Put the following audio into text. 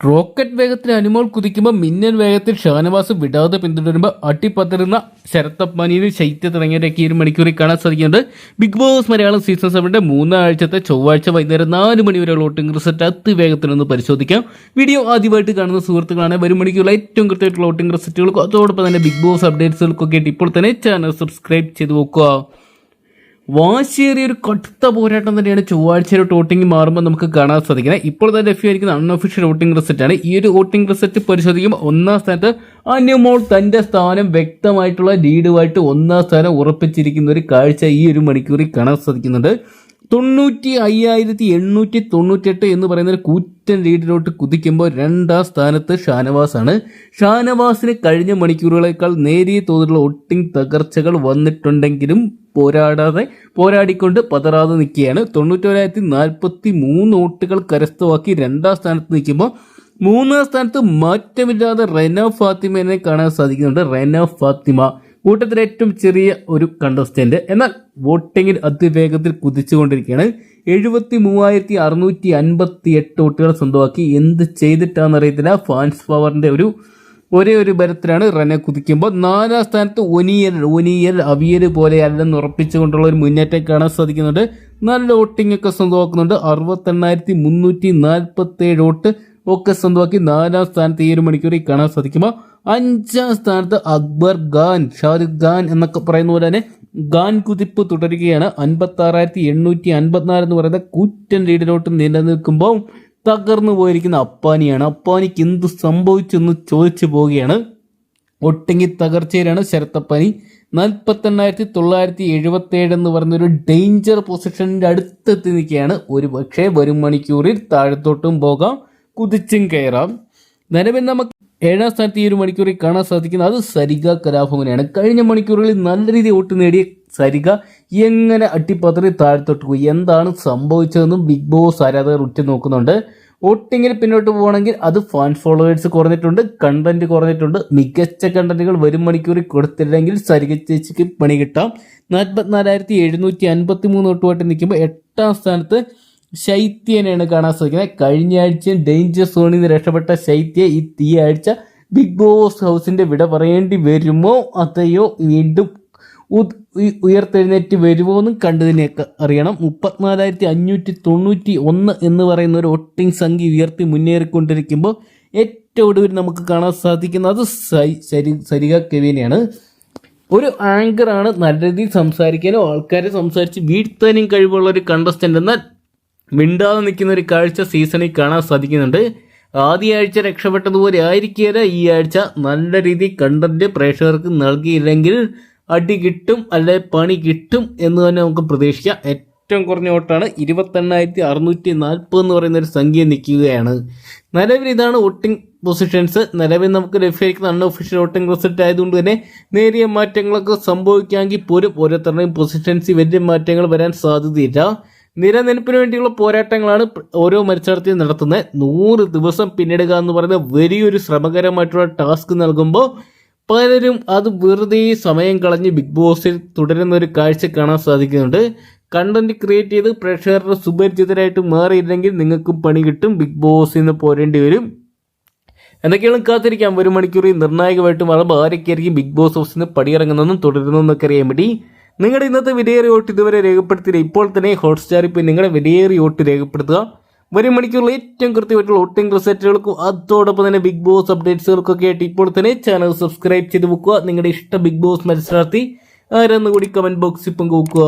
Rocket വേഗത്തിൽ അനുമോൾ കുതിക്കുമ്പോൾ മിന്നൽ വേഗത്തിൽ ഷാനവാസ് വിടാതെ പിന്തുടരുമ്പോൾ അട്ടിപ്പതറുന്ന ശരത്തപ്പാനിയിൽ ശൈത്യ തുടങ്ങിയവരൊക്കെ ഈ ഒരു മണിക്കൂറിൽ കാണാൻ സാധിക്കുന്നുണ്ട് ബിഗ് ബോസ് മലയാളം സീസൺ സെവന്റെ മൂന്നാഴ്ചത്തെ ചൊവ്വാഴ്ച വൈകുന്നേരം നാല് മണിവരെയുള്ള വോട്ടിംഗ് റിസൾട്ട് അതിവേഗത്തിലൊന്ന് പരിശോധിക്കാം. വീഡിയോ ആദ്യമായിട്ട് കാണുന്ന സുഹൃത്തുക്കളാണ് വരും മണിക്കൂറിൽ ഏറ്റവും കൃത്യമായിട്ടുള്ള വോട്ടിംഗ് റിസൾട്ടുകൾക്കും അതോടൊപ്പം തന്നെ ബിഗ് ബോസ് അപ്ഡേറ്റ്സുകൾക്കൊക്കെ ഇപ്പോൾ തന്നെ ചാനൽ സബ്സ്ക്രൈബ് ചെയ്ത് നോക്കുക വാശിയേറിയ ഒരു കടുത്ത പോരാട്ടം തന്നെയാണ് ചൊവ്വാഴ്ച വോട്ടിംഗ് മാറുമ്പോൾ നമുക്ക് കാണാൻ സാധിക്കുന്നത്. ഇപ്പോൾ തന്നെ ലഭ്യമായിരിക്കുന്ന അൺഒഫീഷ്യൽ വോട്ടിംഗ് റിസൾട്ട് ആണ്. ഈ ഒരു വോട്ടിംഗ് റിസൾട്ട് പരിശോധിക്കുമ്പോൾ ഒന്നാം സ്ഥാനത്ത് അന്യമോൾ തന്റെ സ്ഥാനം വ്യക്തമായിട്ടുള്ള ലീഡുമായിട്ട് ഒന്നാം സ്ഥാനം ഉറപ്പിച്ചിരിക്കുന്ന ഒരു കാഴ്ച ഈ ഒരു മണിക്കൂറിൽ കാണാൻ സാധിക്കുന്നുണ്ട്. തൊണ്ണൂറ്റി അയ്യായിരത്തി എണ്ണൂറ്റി തൊണ്ണൂറ്റെട്ട് എന്ന് പറയുന്ന ഒരു കൂറ്റൻ ലീഡിലോട്ട് കുതിക്കുമ്പോൾ രണ്ടാം സ്ഥാനത്ത് ആണ്. ഷാനവാസിന് കഴിഞ്ഞ മണിക്കൂറുകളേക്കാൾ നേരിയ തോതിലുള്ള ഒട്ടിങ് തകർച്ചകൾ വന്നിട്ടുണ്ടെങ്കിലും പോരാടാതെ പോരാടിക്കൊണ്ട് പതറാതെ നിൽക്കുകയാണ്. തൊണ്ണൂറ്റോരായിരത്തി നാൽപ്പത്തി മൂന്ന് വോട്ടുകൾ കരസ്ഥമാക്കി രണ്ടാം സ്ഥാനത്ത് നിൽക്കുമ്പോൾ മൂന്നാം സ്ഥാനത്ത് മാറ്റമില്ലാതെ റെന ഫാത്തിമേനെ കാണാൻ സാധിക്കുന്നുണ്ട്. റെന ഫാത്തിമ കൂട്ടത്തിലെ ഏറ്റവും ചെറിയ ഒരു കണ്ടസ്റ്റന്റ് എന്നാൽ വോട്ടിങ്ങിൽ അതിവേഗത്തിൽ കുതിച്ചുകൊണ്ടിരിക്കുകയാണ്. എഴുപത്തി മൂവായിരത്തി അറുന്നൂറ്റി അൻപത്തി എട്ട് വോട്ടുകൾ സ്വന്തമാക്കി. എന്ത് ചെയ്തിട്ടാണെന്ന് അറിയത്തില്ല ഫാൻസ് പവറിന്റെ ഒരു ഒരേ ഒരു ബലത്തിലാണ് റനെ കുതിക്കുമ്പോൾ നാലാം സ്ഥാനത്ത് ഒനിയൽ ഒനിയൽ അവിയൽ പോലെ അല്ലെന്ന് ഉറപ്പിച്ചുകൊണ്ടുള്ള ഒരു മുന്നേറ്റം കാണാൻ സാധിക്കുന്നുണ്ട്. നല്ല വോട്ടിംഗ് ഒക്കെ സ്വന്തമാക്കുന്നുണ്ട്. അറുപത്തെണ്ണായിരത്തി മുന്നൂറ്റി നാൽപ്പത്തി ഏഴ് വോട്ട് ഒക്കെ സ്വന്തമാക്കി നാലാം സ്ഥാനത്ത് ഈ ഒരു മണിക്കൂറിൽ കാണാൻ സാധിക്കുമ്പോൾ അഞ്ചാം സ്ഥാനത്ത് അക്ബർ ഖാൻ ഷാരുഖ് ഖാൻ എന്നൊക്കെ പറയുന്ന പോലെ തന്നെ ഖാൻ കുതിപ്പ് തുടരുകയാണ്. അൻപത്തി ആറായിരത്തി എണ്ണൂറ്റി അൻപത്തിനാല് എന്ന് പറയുന്ന കൂറ്റൻ ലീഡിലോട്ട് നിലനിൽക്കുമ്പോൾ തകർന്നു പോയിരിക്കുന്ന അപ്പാനിയാണ്. അപ്പാനിക്ക് എന്ത് സംഭവിച്ചെന്ന് ചോദിച്ചു പോവുകയാണ്. ഒട്ടുങ്ങി തകർച്ചയിലാണ് ശരത്തപ്പാനി. നാൽപ്പത്തെണ്ണായിരത്തി തൊള്ളായിരത്തി എഴുപത്തി ഏഴ് എന്ന് ഒരു ഡേഞ്ചർ പൊസിഷനിന്റെ അടുത്തെത്തി നിൽക്കുകയാണ്. ഒരു പക്ഷേ വരും മണിക്കൂറിൽ താഴത്തോട്ടും പോകാം കുതിച്ചും കയറാം. നിലവിൽ നമുക്ക് ഏഴാം സ്ഥാനത്ത് ഈ ഒരു മണിക്കൂറിൽ കാണാൻ സാധിക്കുന്നത് അത് സരിക കലാഭവനെയാണ് കഴിഞ്ഞ മണിക്കൂറുകളിൽ നല്ല രീതിയിൽ വോട്ട് നേടിയ സരിക എങ്ങനെ അട്ടിപ്പതറി താഴ്ത്തോട്ട് പോയി? എന്താണ് സംഭവിച്ചതെന്നും ബിഗ് ബോസ് ആരാധകർ ഉറ്റുനോക്കുന്നുണ്ട്. വോട്ടിങ്ങിൽ പിന്നോട്ട് പോകണമെങ്കിൽ അത് ഫാൻ ഫോളോവേഴ്സ് കുറഞ്ഞിട്ടുണ്ട് കണ്ടന്റ് കുറഞ്ഞിട്ടുണ്ട്. മികച്ച കണ്ടന്റുകൾ വരും മണിക്കൂറിൽ കൊടുത്തില്ലെങ്കിൽ സരിക ചേച്ചിക്ക് പണി കിട്ടാം. നാൽപ്പത്തിനാലായിരത്തി എഴുന്നൂറ്റി അൻപത്തി മൂന്ന് വോട്ടുമായിട്ട് നിൽക്കുമ്പോൾ എട്ടാം സ്ഥാനത്ത് ശൈത്യനെയാണ് കാണാൻ സാധിക്കുന്നത്. കഴിഞ്ഞ ആഴ്ചയും ഡേഞ്ചർ സോണിൽ നിന്ന് രക്ഷപ്പെട്ട ശൈത്യ ഈ ഈ ആഴ്ച ബിഗ് ബോസ് ഹൗസിന്റെ വിട പറയേണ്ടി വരുമോ? അതെയോ? വീണ്ടും ഉയർത്തെഴുന്നേറ്റ് വരുമോ എന്നും കണ്ടു തന്നെയൊക്കെ അറിയണം. മുപ്പത്തിനാലായിരത്തി അഞ്ഞൂറ്റി തൊണ്ണൂറ്റി ഒന്ന് എന്ന് പറയുന്ന ഒരു വോട്ടിംഗ് സംഖ്യ ഉയർത്തി മുന്നേറിക്കൊണ്ടിരിക്കുമ്പോൾ ഏറ്റവും ഒടുവിൽ നമുക്ക് കാണാൻ സാധിക്കുന്നത് അത് സരി- സരിക കെവിനെയാണ്. ഒരു ആങ്കറാണ് നല്ല രീതിയിൽ സംസാരിക്കാനും ആൾക്കാരെ സംസാരിച്ച് വീഴ്ത്താനും കഴിവുള്ള ഒരു കണ്ടസ്റ്റന്റ് എന്നാൽ മിണ്ടാതെ നിൽക്കുന്ന ഒരു കാഴ്ച സീസണിൽ കാണാൻ സാധിക്കുന്നുണ്ട്. ആദ്യ ആഴ്ച രക്ഷപ്പെട്ടതുപോലെ ആയിരിക്കില്ല ഈ ആഴ്ച നല്ല രീതിയിൽ കണ്ടന്റ് പ്രേക്ഷകർക്ക് നൽകിയില്ലെങ്കിൽ അടി കിട്ടും അല്ലെ പണി കിട്ടും എന്ന് തന്നെ നമുക്ക് പ്രതീക്ഷിക്കാം. ഏറ്റവും കുറഞ്ഞ വോട്ടാണ് ഇരുപത്തെണ്ണായിരത്തി അറുന്നൂറ്റി നാൽപ്പത് എന്ന് പറയുന്ന ഒരു സംഖ്യ നിൽക്കുകയാണ്. നിലവിൽ ഇതാണ് വോട്ടിംഗ് പൊസിഷൻസ് നിലവിൽ നമുക്ക് ലഭ്യമായിരിക്കുന്ന അൺഒഫീഷ്യൽ വോട്ടിംഗ് റിസൾട്ട് ആയതുകൊണ്ട് തന്നെ നേരിയ മാറ്റങ്ങളൊക്കെ സംഭവിക്കാമെങ്കിൽ പോലും ഓരോരുത്തരുടെയും പൊസിഷൻസി വലിയ മാറ്റങ്ങൾ വരാൻ സാധ്യതയില്ല. നിലനിൽപ്പിന് വേണ്ടിയുള്ള പോരാട്ടങ്ങളാണ് ഓരോ മത്സരത്തിലും നടത്തുന്നത്. നൂറ് ദിവസം പിന്നിടുക എന്ന് പറയുന്ന വലിയൊരു ശ്രമകരമായിട്ടുള്ള ടാസ്ക് നൽകുമ്പോൾ പലരും അത് വെറുതെ സമയം കളഞ്ഞ് ബിഗ് ബോസിൽ തുടരുന്ന ഒരു കാഴ്ച കാണാൻ സാധിക്കുന്നുണ്ട്. കണ്ടന്റ് ക്രിയേറ്റ് ചെയ്ത് പ്രേക്ഷകരുടെ സുപരിചിതരായിട്ട് മാറിയില്ലെങ്കിൽ നിങ്ങൾക്കും പണി കിട്ടും. ബിഗ് ബോസിൽ നിന്ന് പോരേണ്ടി വരും. എന്തൊക്കെയാണ് കാത്തിരിക്കാം? ഒരു മണിക്കൂറിൽ നിർണായകമായിട്ട് മാറുമ്പോൾ ആരൊക്കെയായിരിക്കും ബിഗ് ബോസ് ഹൗസിൽ നിന്ന് പടിയിറങ്ങുന്നതെന്നും തുടരുന്നതെന്നൊക്കെ അറിയാൻ വേണ്ടി നിങ്ങളുടെ ഇന്നത്തെ വിലയേറിയ വോട്ട് ഇതുവരെ രേഖപ്പെടുത്തിയില്ല. ഇപ്പോൾ തന്നെ ഹോട്ട്സ്റ്റാറിൽ പോയി നിങ്ങളുടെ വിലയേറിയ വോട്ട് രേഖപ്പെടുത്തുക. വരും മണിക്കൂറിൽ ഏറ്റവും കൃത്യമായിട്ടുള്ള വോട്ടിംഗ് റിസൾട്ടുകൾക്കും അതോടൊപ്പം തന്നെ ബിഗ് ബോസ് അപ്ഡേറ്റ്സുകൾക്കൊക്കെ ആയിട്ട് ഇപ്പോൾ തന്നെ ചാനൽ സബ്സ്ക്രൈബ് ചെയ്ത് വെക്കുക. നിങ്ങളുടെ ഇഷ്ട ബിഗ് ബോസ് മത്സരാർത്ഥി ആരെന്ന് കൂടി കമന്റ് ബോക്സിൽ പങ്കുവെക്കുക